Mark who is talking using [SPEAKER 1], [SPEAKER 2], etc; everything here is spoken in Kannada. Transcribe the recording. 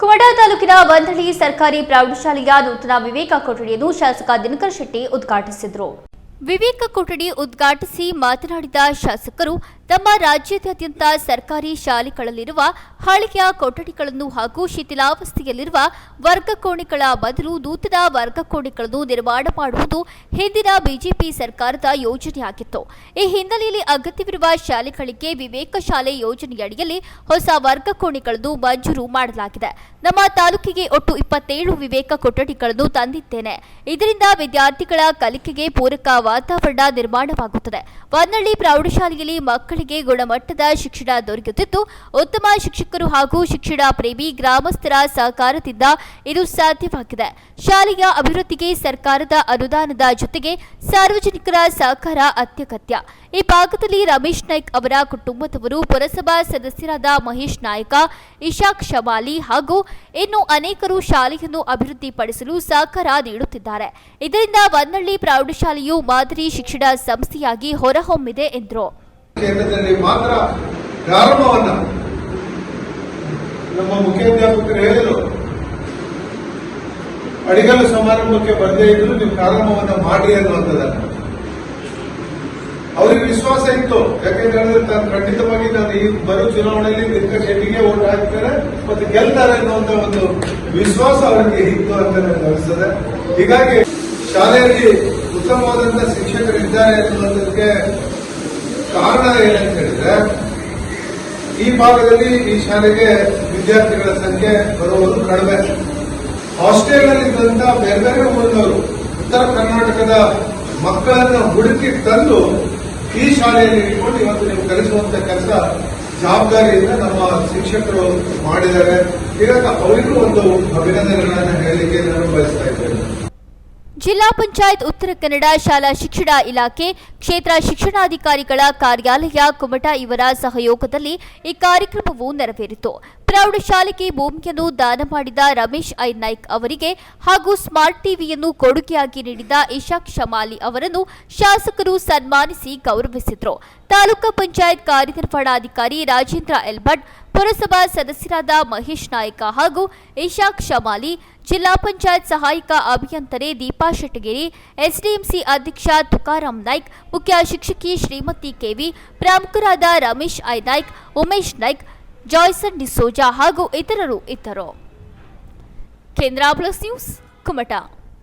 [SPEAKER 1] ಕುಮಟಾ ತಾಲೂಕಿನ ಬಂಧಳಿ ಸರ್ಕಾರಿ ಪ್ರೌಢಶಾಲೆಯ ನೂತನ ವಿವೇಕ ಕೊಠಡಿಯನ್ನು ಶಾಸಕ ದಿನಕರ್ ಶೆಟ್ಟಿ ಉದ್ಘಾಟಿಸಿದರು. ವಿವೇಕ ಕೊಠಡಿ ಉದ್ಘಾಟಿಸಿ ಮಾತನಾಡಿದ ಶಾಸಕರು ತಮ್ಮ ರಾಜ್ಯಾದ್ಯಂತ ಸರ್ಕಾರಿ ಶಾಲೆಗಳಲ್ಲಿರುವ ಹಳೆಯ ಕೊಠಡಿಗಳನ್ನು ಹಾಗೂ ಶಿಥಿಲಾವಸ್ಥೆಯಲ್ಲಿರುವ ವರ್ಗಕೋಣೆಗಳ ಬದಲು ನೂತನ ವರ್ಗಕೋಣೆಗಳನ್ನು ನಿರ್ಮಾಣ ಮಾಡುವುದು ಹಿಂದಿನ ಬಿಜೆಪಿ ಸರ್ಕಾರದ ಯೋಜನೆಯಾಗಿತ್ತು. ಈ ಹಿನ್ನೆಲೆಯಲ್ಲಿ ಅಗತ್ಯವಿರುವ ಶಾಲೆಗಳಿಗೆ ವಿವೇಕ ಶಾಲೆ ಯೋಜನೆಯಡಿಯಲ್ಲಿ ಹೊಸ ವರ್ಗಕೋಣೆಗಳನ್ನು ಮಂಜೂರು ಮಾಡಲಾಗಿದೆ. ನಮ್ಮ ತಾಲೂಕಿಗೆ ಒಟ್ಟು ಇಪ್ಪತ್ತೇಳು ವಿವೇಕ ಕೊಠಡಿಗಳನ್ನು ತಂದಿದ್ದೇನೆ. ಇದರಿಂದ ವಿದ್ಯಾರ್ಥಿಗಳ ಕಲಿಕೆಗೆ ಪೂರಕ ವಾತಾವರಣ ನಿರ್ಮಾಣವಾಗುತ್ತದೆ. ವನ್ನಳ್ಳಿ ಪ್ರೌಢಶಾಲೆಯಲ್ಲಿ ಮಕ್ಕಳಿಗೆ ಗುಣಮಟ್ಟದ ಶಿಕ್ಷಣ ದೊರೆಯುತ್ತಿದ್ದು, ಉತ್ತಮ ಶಿಕ್ಷಕರು ಹಾಗೂ ಶಿಕ್ಷಣ ಪ್ರೇಮಿ ಗ್ರಾಮಸ್ಥರ ಸಹಕಾರದಿಂದ ಇದು ಸಾಧ್ಯವಾಗಿದೆ. ಶಾಲೆಯ ಅಭಿವೃದ್ಧಿಗೆ ಸರ್ಕಾರದ ಅನುದಾನದ ಜೊತೆಗೆ ಸಾರ್ವಜನಿಕರ ಸಹಕಾರ ಅತ್ಯಗತ್ಯ. ಈ ಭಾಗದಲ್ಲಿ ರಮೇಶ್ ನಾಯ್ಕ್ ಅವರ ಕುಟುಂಬದವರು ಪುರಸಭಾ ಸದಸ್ಯರಾದ ಮಹೇಶ್ ನಾಯ್ಕ, ಇಶಾಕ್ ಶಮಾಲಿ ಹಾಗೂ ಇನ್ನು ಅನೇಕರು ಶಾಲೆಯನ್ನು ಅಭಿವೃದ್ಧಿಪಡಿಸಲು ಸಹಕಾರ ನೀಡುತ್ತಿದ್ದಾರೆ. ಇದರಿಂದ ವನ್ನಳ್ಳಿ ಪ್ರೌಢಶಾಲೆಯು ಮಾದರಿ ಶಿಕ್ಷಣ ಸಂಸ್ಥೆಯಾಗಿ ಹೊರಹೊಮ್ಮಿದೆ ಎಂದರು.
[SPEAKER 2] ಕೇಂದ್ರದಲ್ಲಿ ಮಾತ್ರ ಪ್ರಾರಂಭವನ್ನ ನಮ್ಮ ಮುಖ್ಯಾಧ್ಯಾಪಕರು ಹೇಳಿದರು. ಅಡಿಗಲು ಸಮಾರಂಭಕ್ಕೆ ಬರದೇ ಇದ್ರು ನೀವು ಪ್ರಾರಂಭವನ್ನ ಮಾಡಿ ಅನ್ನುವಂಥದ್ದನ್ನ ಅವರಿಗೆ ವಿಶ್ವಾಸ ಇತ್ತು. ಯಾಕೆಂದ್ರೆ ತಾನು ಖಂಡಿತವಾಗಿ ನಾನು ಈ ಬರೋ ಚುನಾವಣೆಯಲ್ಲಿ ದಿನಕರ್ ಶೆಟ್ಟಿಗೆ ಓಟ್ ಹಾಕ್ತಾರೆ ಮತ್ತೆ ಗೆಲ್ತಾರೆ ಅನ್ನುವಂತ ಒಂದು ವಿಶ್ವಾಸ ಅವರಿಗೆ ಇತ್ತು ಅಂತ ನನಗೆ ಅನಿಸ್ತದೆ. ಹೀಗಾಗಿ ಶಾಲೆಯಲ್ಲಿ ಉತ್ತಮವಾದಂತಹ ಶಿಕ್ಷಕರಿದ್ದಾರೆ ಅನ್ನುವುದಕ್ಕೆ ಕಾರಣ ಏನಂತ ಹೇಳಿದ್ರೆ, ಈ ಭಾಗದಲ್ಲಿ ಈ ಶಾಲೆಗೆ ವಿದ್ಯಾರ್ಥಿಗಳ ಸಂಖ್ಯೆ ಬರುವುದು ಕಡಿಮೆ. ಹಾಸ್ಟೆಲ್ನಲ್ಲಿ ಇದ್ದಂತ ಬೇರೆ ಬೇರೆ ಊರಿನವರು ಉತ್ತರ ಕರ್ನಾಟಕದ ಮಕ್ಕಳನ್ನು ಹುಡುಕಿ ತಂದು ಈ ಶಾಲೆಯಲ್ಲಿ ಇಟ್ಕೊಂಡು ಇವತ್ತು ನೀವು ಕಲಿಸುವಂತ ಕೆಲಸ ಜವಾಬ್ದಾರಿಯಿಂದ ನಮ್ಮ ಶಿಕ್ಷಕರು ಮಾಡಿದ್ದಾರೆ. ಹೀಗಾಗಿ ಅವರಿಗೂ ಒಂದು ಅಭಿನಂದನೆಗಳನ್ನು ಹೇಳಲಿಕ್ಕೆ ನಾನು ಬಯಸ್ತಾ ಇದ್ದೇನೆ.
[SPEAKER 1] ಜಿಲ್ಲಾ ಪಂಚಾಯತ್ ಉತ್ತರ ಕನ್ನಡ ಶಾಲಾ ಶಿಕ್ಷಣ ಇಲಾಖೆ ಕ್ಷೇತ್ರ ಶಿಕ್ಷಣಾಧಿಕಾರಿಗಳ ಕಾರ್ಯಾಲಯ ಕುಮಟಾ ಇವರ ಸಹಯೋಗದಲ್ಲಿ ಈ ಕಾರ್ಯಕ್ರಮವು ನೆರವೇರಿತು. ಪ್ರೌಢಶಾಲೆಗೆ ಭೂಮಿಯನ್ನು ದಾನ ಮಾಡಿದ ರಮೇಶ್ ಐ. ನಾಯ್ಕ್ ಅವರಿಗೆ ಹಾಗೂ ಸ್ಮಾರ್ಟ್ ಟಿವಿಯನ್ನು ಕೊಡುಗೆಯಾಗಿ ನೀಡಿದ ಇಶಾಕ್ ಶಮಾಲಿ ಅವರನ್ನು ಶಾಸಕರು ಸನ್ಮಾನಿಸಿ ಗೌರವಿಸಿದರು. ತಾಲೂಕು ಪಂಚಾಯತ್ ಕಾರ್ಯನಿರ್ವಹಣಾಧಿಕಾರಿ ರಾಜೇಂದ್ರ ಎಲ್ಬಟ್ ಪುರಸಭಾ ಸದಸ್ಯರಾದ ಮಹೇಶ್ ನಾಯ್ಕ ಹಾಗೂ ಇಶಾಕ್ ಶಮಾಲಿ, ಜಿಲ್ಲಾ ಪಂಚಾಯತ್ ಸಹಾಯಕ ಅಭಿಯಂತರೆ ದೀಪಾ ಶೆಟ್ಟಗಿರಿ, ಎಸ್ಡಿಎಂಸಿ ಅಧ್ಯಕ್ಷ ತುಕಾರಾಂ ನಾಯ್ಕ್, ಮುಖ್ಯ ಶಿಕ್ಷಕಿ ಶ್ರೀಮತಿ ಕೆವಿ ಪ್ರಮುಖರಾದ ರಮೇಶ್ ಐ. ನಾಯ್ಕ್, ಉಮೇಶ್ ನಾಯ್ಕ್ ಜಾಯ್ಸನ್ ಡಿಸೋಜಾ ಹಾಗೂ ಇತರರು ಇದ್ದರು. ಕೇಂದ್ರ ಪ್ಲಸ್ ನ್ಯೂಸ್ ಕುಮಟಾ.